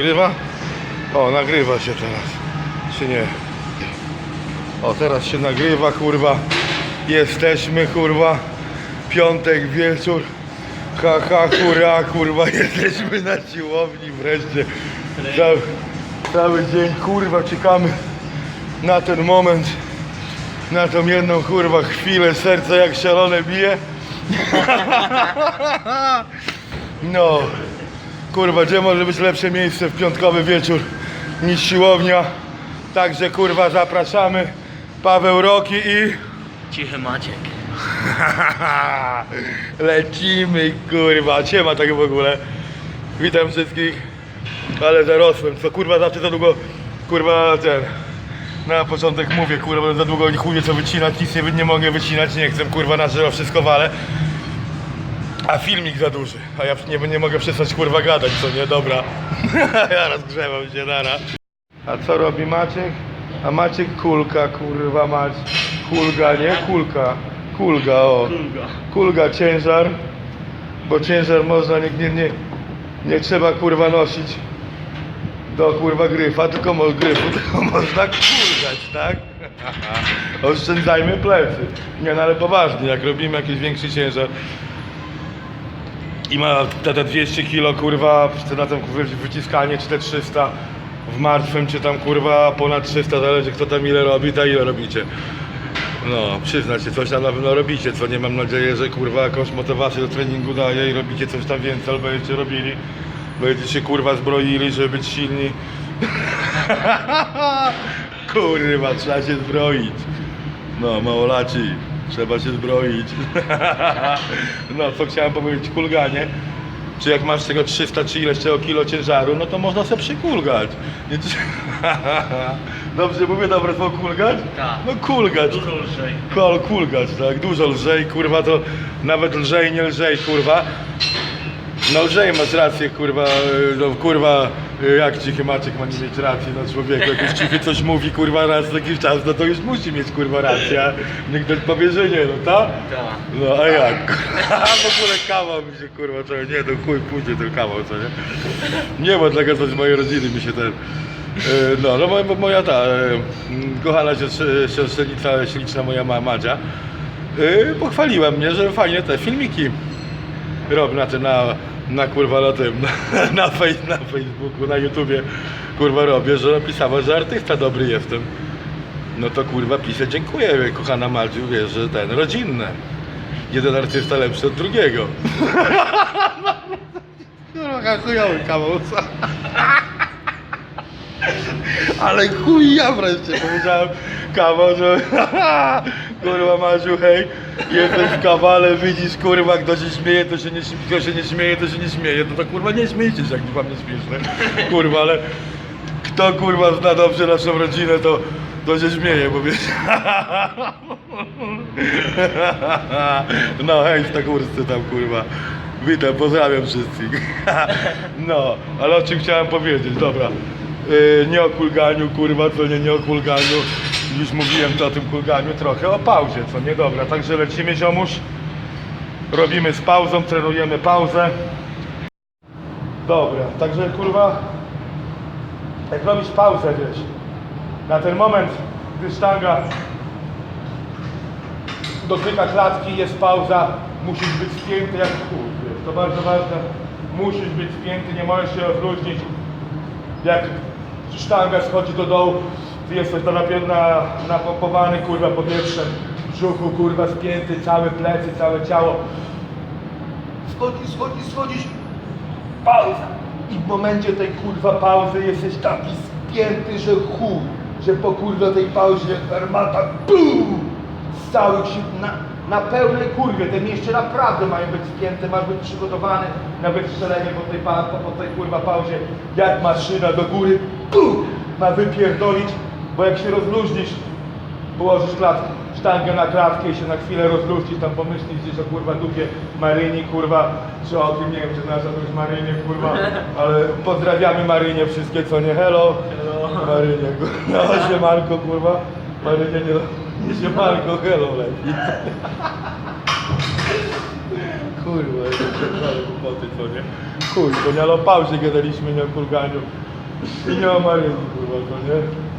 Nagrywa? O, nagrywa się teraz. Czy nie? O, teraz się nagrywa, kurwa. Jesteśmy, kurwa. Piątek wieczór. Ha, ha, hurra, kurwa. Jesteśmy na siłowni wreszcie. Cały, cały dzień, kurwa, czekamy na ten moment. Na tą jedną, kurwa, chwilę. Serce jak szalone bije. No. Kurwa, gdzie może być lepsze miejsce w piątkowy wieczór niż siłownia? Także kurwa zapraszamy. Paweł Roki i Cichy Maciek. lecimy kurwa. Ciema tak w ogóle. Witam wszystkich. Ale zarosłem. Co kurwa zawsze za długo kurwa ten. Na początek mówię kurwa za długo chuj wie co wycinać, nic nie, nie mogę wycinać, nie chcę kurwa na żywo wszystko walę. A filmik za duży, a ja nie, nie mogę przestać kurwa gadać, co nie? Dobra. ja rozgrzewam się, nara. A co robi Maciek? A Maciek kulka, kurwa mać. Kulga, nie? Kulka. Kulga, o. Kulga. Kulga, ciężar. Bo ciężar można, nie, nie, nie, nie trzeba kurwa nosić do kurwa gryfa, tylko mo, gryfu, tylko można kulgać, tak? Oszczędzajmy plecy. Nie, no ale poważnie, jak robimy jakiś większy ciężar, i ma te, te 200 kilo kurwa, na tym kurwa, wyciskanie, czy te 300 w martwym, czy tam kurwa ponad 300, zależy kto tam ile robi, to ile robicie. No, przyznać coś tam na pewno robicie, co nie mam nadzieję, że kurwa jakąś motywację do treningu daje i robicie coś tam więcej, albo będziecie robili, będziecie się kurwa zbroili, żeby być silni. kurwa, trzeba się zbroić. No, małolaci, trzeba się zbroić. no, co chciałem powiedzieć, kulganie. Czy jak masz tego 300 czy ileś tego kilo ciężaru, no to można sobie przykulgać. Nie, Dobrze mówię, dobre słowo kulgać? Tak. No kulgać. Dużo lżej. Kol, kulgać, tak? Dużo lżej, kurwa, to nawet lżej, nie lżej, kurwa. No lżej masz rację, kurwa, no kurwa, jak cichy Maciek ma nie mieć racji, no człowieku, jak już cichy coś mówi, kurwa, raz na jakiś czas, no to już musi mieć, kurwa, rację. Niech ktoś powie, że nie, no tak? Tak. No a jak? w ogóle kawał mi się, kurwa, co nie, to chuj, pójdzie ten kawał, co nie? Nie, dla coś z mojej rodziny mi się ten... y, No, no moja, moja ta y, kochana siostr- siostrzenica, śliczna moja ma, Madzia, pochwaliła mnie, że fajnie te filmiki robię na tym, na, na kurwa na tym, na, na, Facebooku, na YouTubie, kurwa robię, że napisała, że artysta dobry jestem. No to kurwa piszę, dziękuję kochana Madziu, wiesz, że ten, rodzinne. Jeden artysta lepszy od drugiego. Kurwa, chujowy kawał? Ale chuj ja wreszcie powiedziałem kawał, że kurwa Madziu, hej, jesteś w kawale, widzisz kurwa, kto się śmieje, to się nie, śmie- kto się nie śmieje, to się nie śmieje, no to kurwa nie śmiejcie się, jak wam nie śmieszne, kurwa, ale kto kurwa zna dobrze naszą rodzinę, to, to się śmieje, bo wiesz. No hej, w Górscy tam kurwa. Witam, pozdrawiam wszystkich. No, ale o czym chciałem powiedzieć, dobra. Yy, nie o kulganiu, kurwa, co nie, nie o kulganiu. Już mówiłem to o tym kulganiu trochę, o pauzie, co nie, dobra. Także lecimy ziomuś. Robimy z pauzą, trenujemy pauzę. Dobra, także kurwa, jak robisz pauzę, wiesz, na ten moment, gdy sztanga dotyka klatki, jest pauza, musisz być spięty jak chuj, wiesz, to bardzo ważne, musisz być spięty, nie możesz się rozluźnić, jak sztanga schodzi do dołu, ty jesteś to napię- na, napompowany, kurwa, powietrzem, brzuchu, kurwa, spięty, całe plecy, całe ciało, schodzisz, schodzisz, schodzisz, pauza. I w momencie tej kurwa pauzy jesteś taki spięty, że chuj, że po kurwa tej pauzie armata BUM! Z całych sił na, na pełnej kurwie. Te mięśnie naprawdę mają być spięte, masz być przygotowany na wystrzelenie po tej, po, po tej kurwa pauzie. Jak maszyna do góry, BUM! Ma wypierdolić, bo jak się rozluźnisz, położysz klat, sztangę na klatkę i się na chwilę rozluźnisz, tam pomyślisz gdzieś o kurwa dupie Maryni, kurwa, czy o tym, nie wiem, czy nasza to już Marynie, kurwa, ale pozdrawiamy Marynie wszystkie, co nie, hello, Marynie, kurwa, no, siemanko, kurwa, Marynie, nie, nie siemanko, hello, lepiej. Kurwa, pierdolę głupoty, co nie? Chuj, to nie ale o pauzie gadaliśmy, nie o kulganiu. I nie o Maryni, kurwa, co nie?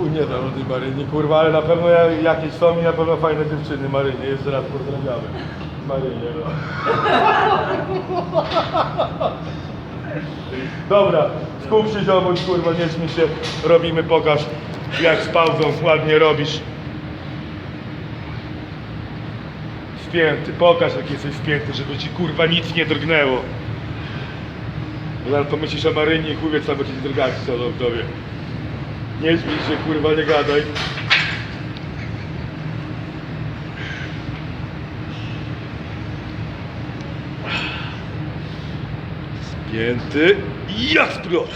Chuj, nie znam o tej Maryni, kurwa, ale na pewno ja- jakieś są i na pewno fajne dziewczyny, Marynie, jeszcze raz pozdrawiamy. Marynie, no. Dobra, skup się ziomuś, kurwa, nie się, robimy, pokaż jak z pauzą ładnie robisz. Spięty, pokaż jak jesteś spięty, żeby ci kurwa nic nie drgnęło. Zaraz pomyślisz o Marynie i chuj wie co będzie drgać co w tobie. Nie śmiej się kurwa, nie gadaj. Spięty, jak z.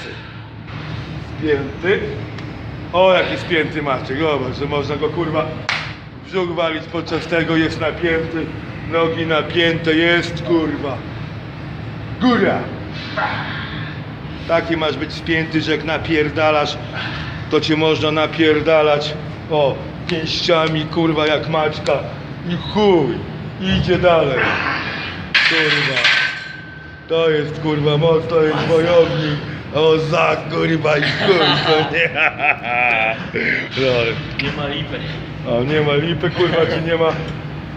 Spięty. O, jaki spięty Maciek, zobacz, że można go kurwa brzuch walić podczas tego, jest napięty, nogi napięte, jest kurwa. Góra. Taki masz być spięty, że jak napierdalasz, to cię można napierdalać, o, pięściami kurwa jak Maćka i chuj, idzie dalej. Kurwa. To jest kurwa moc, to jest wojownik. O za kurwa i chuj, to nie. No, Nie ma lipy. o, nie ma lipy, kurwa, czy nie ma...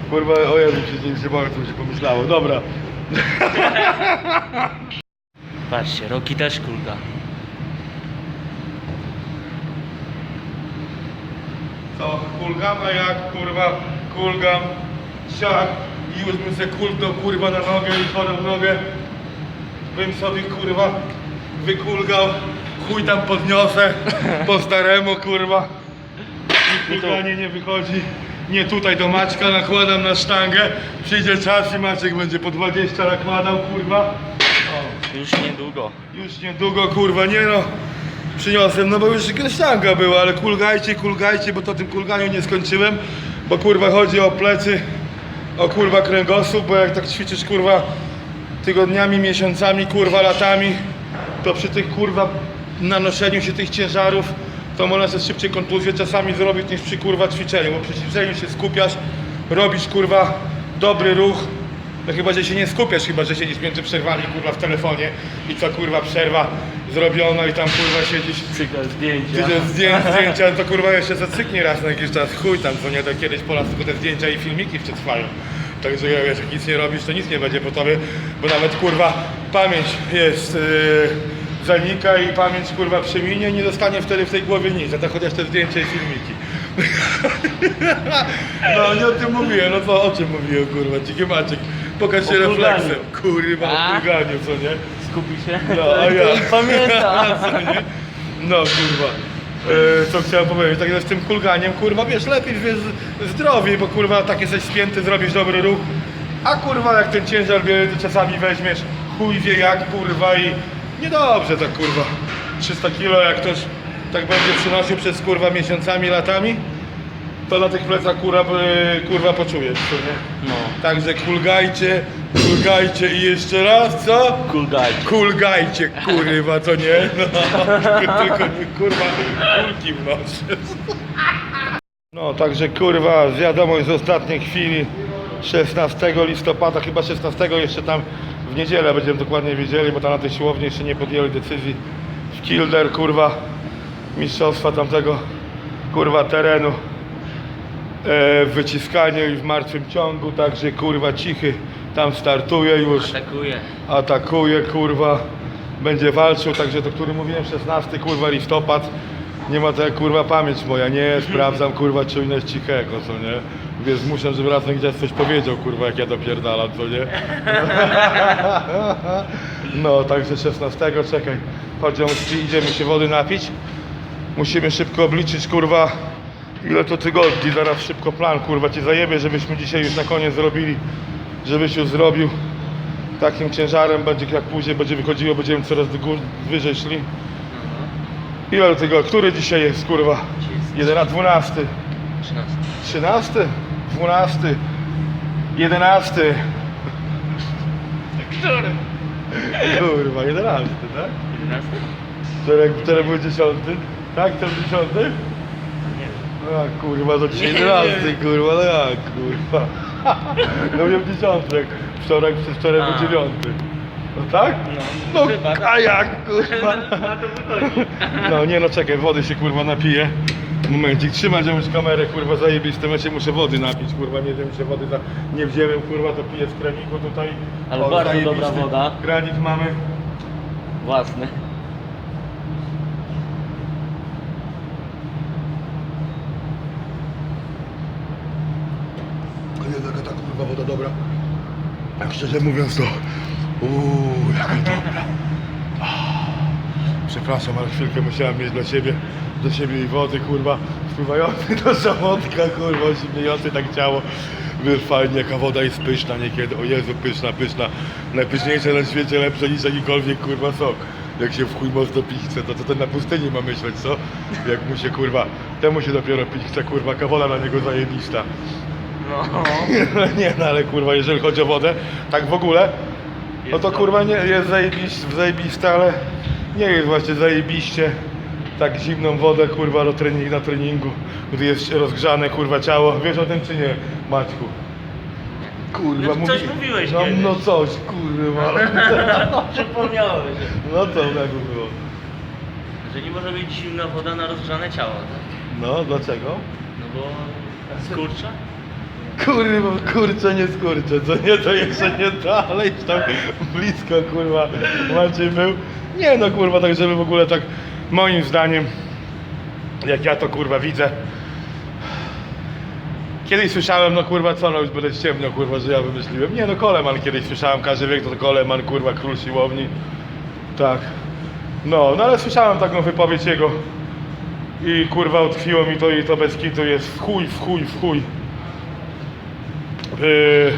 Kurwa, o Jezu, się nie się boję, co mi się pomyślało. Dobra. Patrzcie, Roki też kulga. Co, kulgam, a jak kurwa, kulgam, siak i już bym se kulto kurwa na nogę i podał nogę, bym sobie kurwa wykulgał, chuj tam podniosę, po staremu kurwa. I kulganie nie wychodzi, nie tutaj do Maćka nakładam na sztangę, przyjdzie czas i Maciek będzie po 20 nakładał kurwa. Już niedługo. Już niedługo, kurwa, nie no. Przyniosłem, no bo już sztanga była, ale kulgajcie, kulgajcie, bo to tym kulganiu nie skończyłem, bo kurwa chodzi o plecy, o kurwa kręgosłup, bo jak tak ćwiczysz kurwa tygodniami, miesiącami, kurwa latami, to przy tych kurwa nanoszeniu się tych ciężarów, to można sobie szybciej kontuzję czasami zrobić niż przy kurwa ćwiczeniu, bo przy ćwiczeniu się skupiasz, robisz kurwa dobry ruch, no chyba, że się nie skupiasz, chyba, że siedzisz między przerwami, kurwa, w telefonie i co, kurwa, przerwa zrobiona i tam, kurwa, siedzisz Cykl zdjęcia. Widzę zdję, zdjęcia, to kurwa jeszcze zacyknie raz na jakiś czas, chuj tam, co nie, to kiedyś po raz tylko te zdjęcia i filmiki przetrwają. Także ja, wiesz, jak nic nie robisz, to nic nie będzie po tobie, bo nawet, kurwa, pamięć jest yy, zanika i pamięć, kurwa, przeminie, nie zostanie wtedy w tej głowie nic, a to chociaż te zdjęcia i filmiki. no, nie o tym mówiłem, no co, o czym mówiłem, kurwa, dziki Maciek, pokaż się refleksem, kurwa, o A? kulganiu, co nie? Skupi się. No, a ja. pamięta. Co nie? No kurwa. E, co chciałem powiedzieć, tak z tym kulganiem, kurwa, wiesz, lepiej wiesz, zdrowiej, bo kurwa tak jesteś spięty, zrobisz dobry ruch, a kurwa jak ten ciężar czasami weźmiesz, chuj wie jak, kurwa i niedobrze tak kurwa. 300 kilo jak ktoś tak będzie przynosił przez kurwa miesiącami, latami, to na tych plecach kurwa, kurwa poczujesz, co nie? No. Także kulgajcie, kulgajcie i jeszcze raz, co? Kulgaj. Kulgajcie, kurwa, to nie? No, tylko nie, kurwa, kulki w nosie. No, także kurwa, wiadomość z ostatniej chwili, 16 listopada, chyba 16 jeszcze tam w niedzielę będziemy dokładnie wiedzieli, bo tam na tej siłowni jeszcze nie podjęli decyzji w Kilder, kurwa, mistrzostwa tamtego, kurwa, terenu e, w wyciskaniu i w martwym ciągu, także kurwa cichy tam startuje już. Atakuje. atakuje, kurwa, będzie walczył, także to, który mówiłem, 16, kurwa, listopad, nie ma to jak, kurwa, pamięć moja, nie, sprawdzam, kurwa, czujność cichego, co nie, więc muszę, żeby raz na gdzieś coś powiedział, kurwa, jak ja dopierdalam, co nie. No, także 16, czekaj, chodź, idziemy się wody napić, musimy szybko obliczyć, kurwa, ile to tygodni, zaraz szybko plan, kurwa, ci zajebie, żebyśmy dzisiaj już na koniec zrobili, żebyś już zrobił, takim ciężarem będzie, jak później będzie wychodziło, będziemy coraz do gór, wyżej szli. Ile do tego, który dzisiaj jest, kurwa? 11, 12, 13. 13, 12, 11. Który? Kurwa, 11, tak? 11? Wczoraj, wczoraj był 10, tak? To 10? Wiem. A kurwa, to dzisiaj Nie 11, wiem. kurwa, no jak, kurwa. No wiem 10, jak wczoraj, przez wczoraj A. był 9. No tak? No, No, chyba, tak. a jak, kurwa? Na to wychodzi. No nie no, czekaj, wody się kurwa napiję. Momencik, trzymać już kamerę, kurwa, zajebiste, ja się muszę wody napić, kurwa, nie wiem, czy wody za... nie wziąłem, kurwa, to piję z kremiku tutaj. Ale bardzo zajebisty dobra woda. Granit mamy. Własny. Nie, kurwa woda dobra. Jak szczerze mówiąc to... Uuu, jaka dobra. Przepraszam, ale chwilkę musiałem mieć dla siebie, dla siebie i wody, kurwa, wpływający do żołądka, kurwa, osiemniający tak ciało. Wiesz, fajnie, jaka woda jest pyszna niekiedy, o Jezu, pyszna, pyszna. Najpyszniejsze na świecie, lepsze niż jakikolwiek, kurwa, sok. Jak się w chuj mocno pić chce, to, to ten na pustyni ma myśleć, co? Jak mu się, kurwa, temu się dopiero pić chce, kurwa, kawola na niego zajebista. No. nie, no ale kurwa, jeżeli chodzi o wodę, tak w ogóle, no to kurwa nie jest zajebiście, zajebiste, ale nie jest właśnie zajebiście tak zimną wodę kurwa do treningu, na treningu, gdy jest rozgrzane kurwa ciało. Wiesz o tym czy nie, Maćku? Kurwa, No, coś mówi- mówiłeś no, kiedyś. no coś, kurwa. Przypomniałeś. No co tego było? Że nie może być zimna woda na rozgrzane ciało, tak? No, dlaczego? No bo skurcza? Kurwa, kurczę, nie skurczę, co nie, to jeszcze nie dalej, tam blisko, kurwa, Maciej był. Nie no, kurwa, tak żeby w ogóle tak, moim zdaniem, jak ja to, kurwa, widzę, Kiedyś słyszałem, no kurwa, co no już będę ściemniał, kurwa, że ja wymyśliłem. Nie no, Koleman kiedyś słyszałem, każdy wie, kto to Koleman, kurwa, król siłowni. Tak. No, no ale słyszałem taką wypowiedź jego. I kurwa, utkwiło mi to i to bez kitu jest w chuj, w chuj, w chuj. Yy,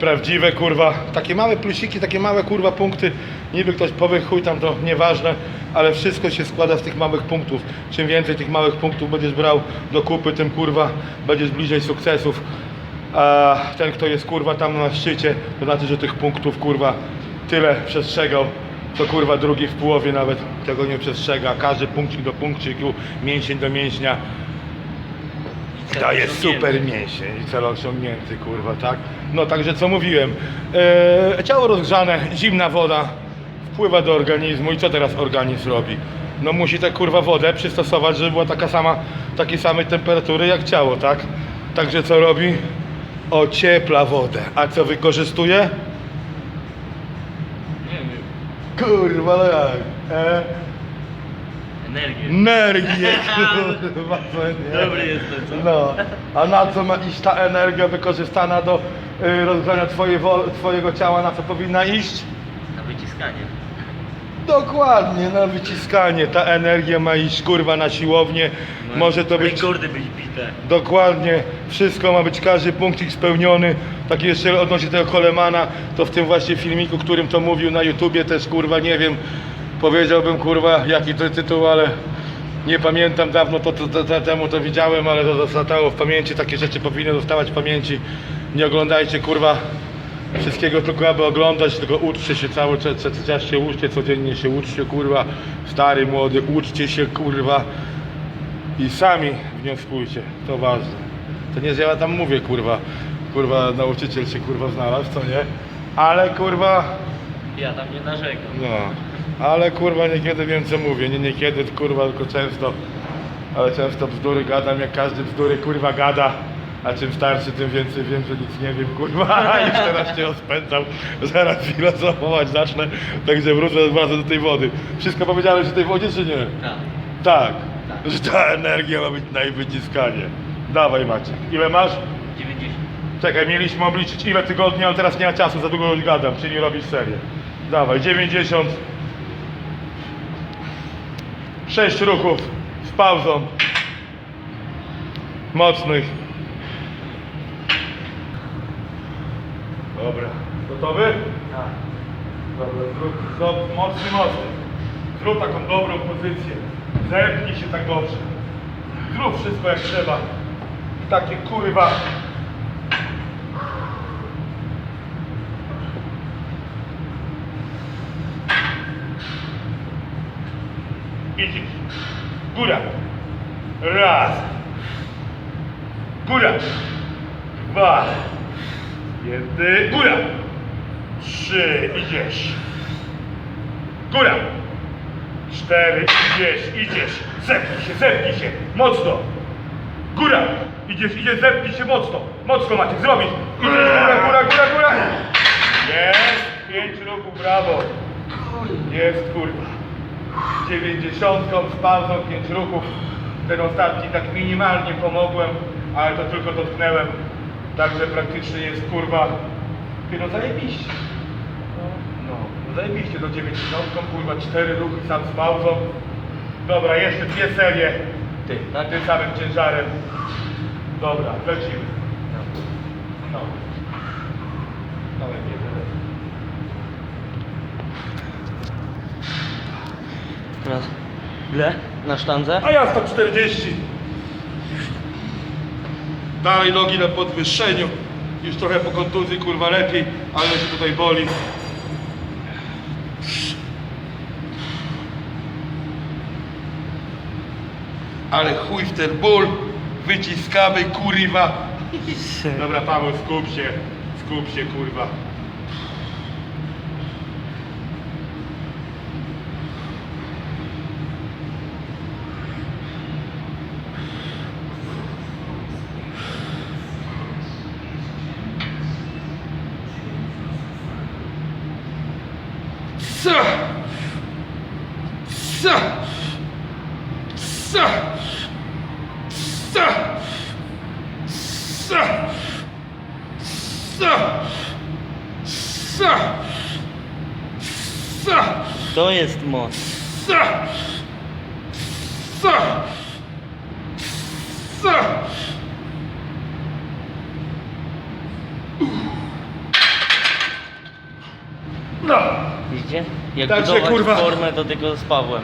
prawdziwe kurwa, takie małe plusiki, takie małe kurwa punkty, niby ktoś powie chuj tam to nieważne, ale wszystko się składa z tych małych punktów. Czym więcej tych małych punktów będziesz brał do kupy, tym kurwa będziesz bliżej sukcesów. A ten kto jest kurwa tam na szczycie, to znaczy, że tych punktów kurwa tyle przestrzegał, co kurwa drugi w połowie nawet tego nie przestrzega. Każdy punkcik do punkciku, mięsień do mięśnia Daje osiągnięty. super mięsień i cel osiągnięty, kurwa, tak? No także co mówiłem, e, ciało rozgrzane, zimna woda wpływa do organizmu i co teraz organizm robi? No musi tę kurwa wodę przystosować, żeby była taka sama, takiej samej temperatury jak ciało, tak? Także co robi? Ociepla wodę. A co wykorzystuje? Nie wiem. Kurwa, no jak? E, Energię. energię, kurwa, co nie? Dobry jestem, co? No, a na co ma iść ta energia wykorzystana do y, rozgrzania wo- twojego ciała, na co powinna iść? Na wyciskanie. Dokładnie, na wyciskanie. Ta energia ma iść kurwa na siłownię. No, Może to być Rekordy być bite. dokładnie, wszystko ma być, każdy punkcik spełniony. Tak jeszcze odnośnie tego Kolemana, to w tym właśnie filmiku, którym to mówił na YouTubie też kurwa, nie wiem, powiedziałbym kurwa jaki to tytuł, ale nie pamiętam, dawno to, to, to, to temu to widziałem, ale to zostało w pamięci, takie rzeczy powinny zostawać w pamięci. Nie oglądajcie kurwa wszystkiego tylko aby oglądać, tylko uczcie się cały czas, czas się uczcie, codziennie się uczcie kurwa, stary, młody, uczcie się kurwa i sami wnioskujcie, to ważne. To nie, że ja tam mówię kurwa, kurwa nauczyciel się kurwa znalazł, co nie? Ale kurwa, Ja tam nie narzekam. no, ale kurwa niekiedy wiem co mówię, nie niekiedy kurwa, tylko często, ale często bzdury gadam, jak każdy bzdury kurwa gada. A czym starszy, tym więcej wiem, że nic nie wiem, kurwa, już teraz się rozpędzam, zaraz filozofować zacznę, także wrócę, wracam do tej wody. Wszystko powiedziałeś o tej wodzie, czy nie? Tak. Tak, Tak. że ta energia ma być na jej wyciskanie. Dawaj Maciek, ile masz? 90. Czekaj, mieliśmy obliczyć ile tygodni, ale teraz nie ma czasu, za długo już gadam, czyli robisz serię. Dawaj, 90. 6 ruchów z pauzą. Mocnych. Dobra. Gotowy? Tak. Dobra, zrób, zrób mocny, mocny. Zrób taką dobrą pozycję. Zepnij się tak dobrze. Zrób wszystko jak trzeba. takie kurwa. Idziesz. Góra. Raz. Góra. Dwa. Jeden. Góra. Trzy. Idziesz. Góra. Cztery. Idziesz, idziesz. Zepnij się, zepnij się. Mocno. Góra. Idziesz, idziesz, zepnij się mocno. Mocno Maciek, zrobić. Idziesz, góra, góra, góra, góra. Jest. Pięć ruchów, brawo. Jest, kurwa. Dziewięćdziesiątką z pauzą, pięć ruchów. Ten ostatni tak minimalnie pomogłem, ale to tylko dotknęłem. Także praktycznie jest kurwa. Ty no zajebiście. No, no zajebiście do dziewięćdziesiątką, kurwa, cztery ruchy sam z pauzą. Dobra, jeszcze dwie serie. Ty, tak? Tym samym ciężarem. Dobra, lecimy. No. No lepiej. Teraz. Ile? Na sztandze? A ja 140. Dalej nogi na podwyższeniu. Już trochę po kontuzji, kurwa lepiej, ale się tutaj boli. Ale chuj w ten ból. Wyciskamy, kurwa. Dobra, Paweł, skup się. Skup się, kurwa. No. Widzicie? Jak Także, budować kurwa. formę, to tylko z Pawłem.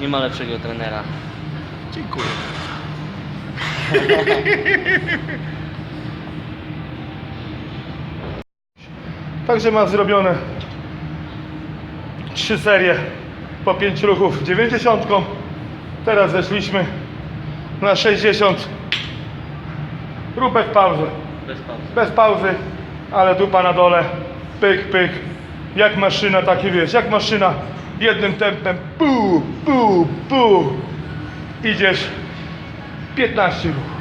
Nie ma lepszego trenera. Dziękuję. Także mam zrobione trzy serie po 5 ruchów 90. Teraz zeszliśmy na 60. Rób bez pauzy. Bez pauzy. Bez pauzy, ale dupa na dole. Pyk, pyk. Jak maszyna, takie wiesz, jak maszyna. Jednym tempem. Pu, pu, pu. Idziesz 15 ruchów.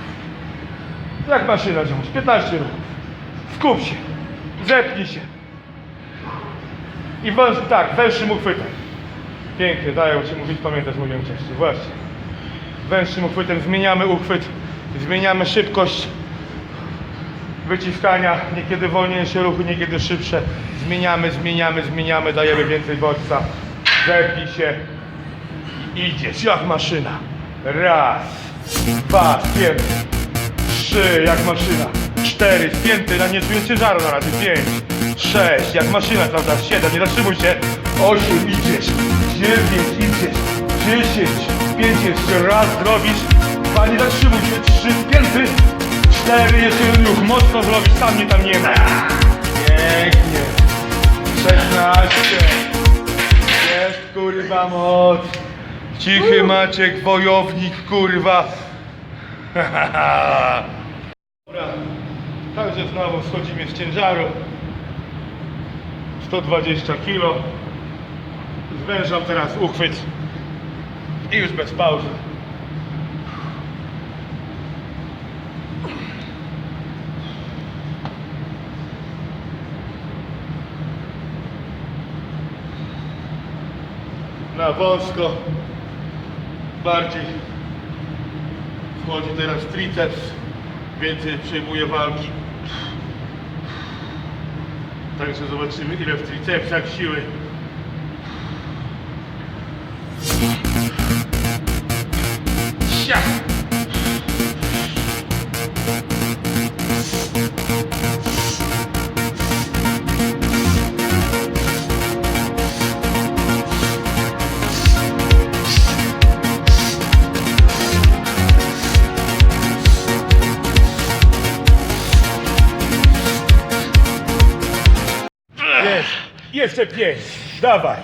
Jak maszyna wziąć? 15 ruchów. Skup się. Zepnij się. I wąż, tak, węższym uchwytem. Pięknie, daję ci mówić, pamiętasz, mówiłem wcześniej. Właśnie. Węższym uchwytem zmieniamy uchwyt, zmieniamy szybkość wyciskania, niekiedy wolniejsze ruchy, niekiedy szybsze. Zmieniamy, zmieniamy, zmieniamy, dajemy więcej bodźca. Zepnij się i idziesz jak maszyna. Raz, dwa, spięty. Trzy, jak maszyna. Cztery, spięty, na nie czuję ciężaru na razie. Pięć, sześć, jak maszyna cały. Siedem, nie zatrzymuj się. Osiem, idziesz. Dziewięć, idziesz. Dziesięć, pięć, jeszcze raz zrobisz. Dwa, nie zatrzymuj się. Trzy, spięty. Cztery, jeszcze ruch. Mocno zrobisz, tam nie, tam nie ma. Pięknie. Szesnaście. Jest kurwa moc. Cichy Maciek, wojownik, kurwa. Dobra, także znowu schodzimy z ciężaru. 120 kg. Zwężam teraz uchwyt. I już bez pauzy. Na wąsko. Bardziej wchodzi teraz triceps. Więcej przejmuje walki. Także zobaczymy ile w tricepsach siły. Sia! Jeszcze pięć. Dawaj.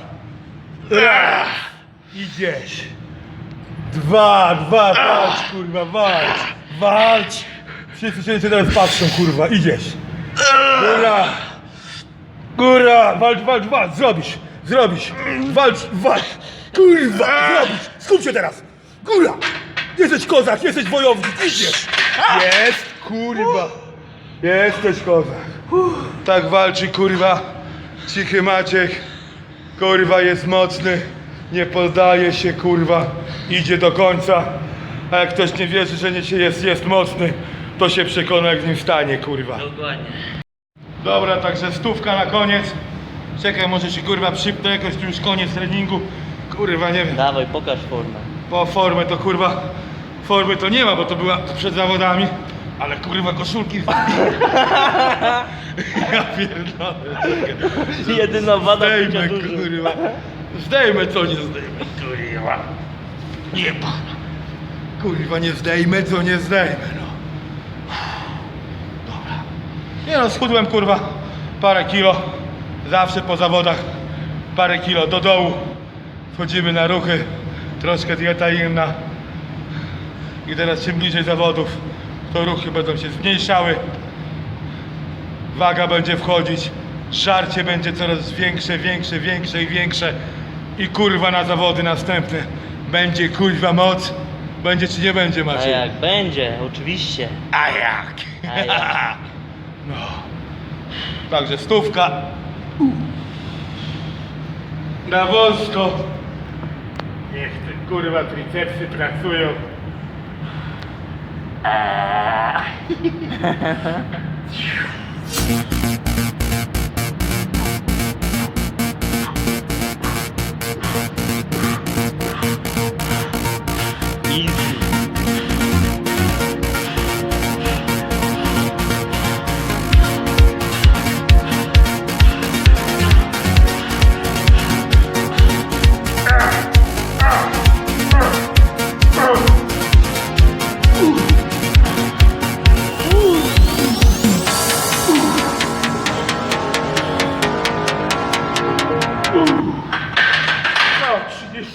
Idziesz. Dwa, dwa, walcz, kurwa, walcz. Walcz. Wszyscy się teraz patrzą, kurwa, idziesz. Góra. Góra. Walcz, walcz, walcz. Zrobisz. Zrobisz. Walcz, walcz. Kurwa, zrobisz. Skup się teraz. Góra. Jesteś kozak, jesteś wojownik, idziesz. Jest, kurwa. Jesteś kozak. Tak walczy, kurwa. Cichy Maciek. Kurwa jest mocny. Nie poddaje się, kurwa. Idzie do końca. A jak ktoś nie wierzy, że nie się jest, jest mocny, to się przekona, jak z nim stanie, kurwa. Dokładnie. Dobra, także stówka na koniec. Czekaj, może się kurwa przypnę jakoś, tu już koniec treningu. Kurwa, nie wiem. Dawaj, pokaż formę. Po formę to kurwa, formy to nie ma, bo to była przed zawodami. Ale kurwa koszulki. ja pierdolę. czekaj. Jedyna wada bycia Zdejmę dużym. kurwa. Zdejmę co nie zdejmę, kurwa. Nie pana. Kurwa nie zdejmę co nie zdejmę, no. Dobra. Nie no, schudłem kurwa parę kilo. Zawsze po zawodach parę kilo do dołu. Wchodzimy na ruchy. Troszkę dieta inna. I teraz czym bliżej zawodów, to ruchy będą się zmniejszały. Waga będzie wchodzić, żarcie będzie coraz większe, większe, większe i większe. I kurwa na zawody następne. Będzie kurwa moc. Będzie czy nie będzie A Maciej? jak będzie, oczywiście. A jak? A jak? No. Także stówka. Na wąsko. Niech te kurwa tricepsy pracują. Ah.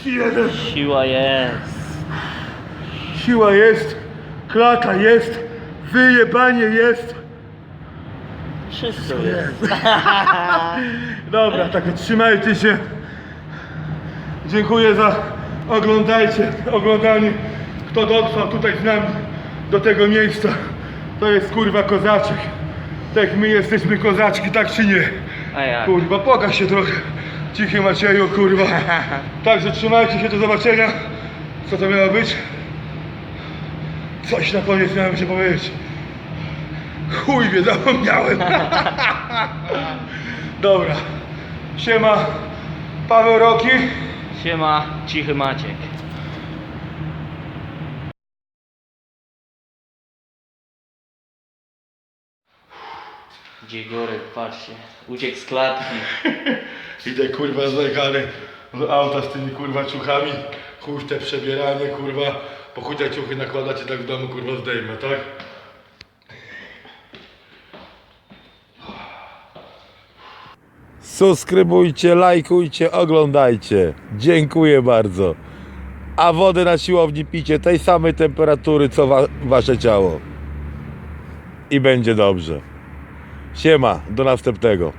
31. Siła jest. Siła jest, klata jest, wyjebanie jest. Wszystko jest. Dobra, tak trzymajcie się. Dziękuję za oglądajcie, oglądanie. Kto dotrwał tutaj z nami do tego miejsca, to jest kurwa kozaczek. Tak my jesteśmy kozaczki, tak czy nie? A jak? Kurwa, pokaż się trochę. Cichy Macieju, kurwa. Także trzymajcie się, do zobaczenia. Co to miało być? Coś na koniec miałem się powiedzieć. Chuj wie, zapomniałem. Dobra. Siema. Paweł Roki. Siema, cichy Maciek. Dziegorek, patrzcie. Uciekł z klatki. Idę kurwa zlekany do auta z tymi kurwa ciuchami. Chuj w te przebieranie kurwa. Po chuj ciuchy nakładać i tak w domu kurwa zdejmę, tak? Subskrybujcie, lajkujcie, oglądajcie. Dziękuję bardzo. A wodę na siłowni picie tej samej temperatury co wa- wasze ciało. I będzie dobrze. Siema, do następnego.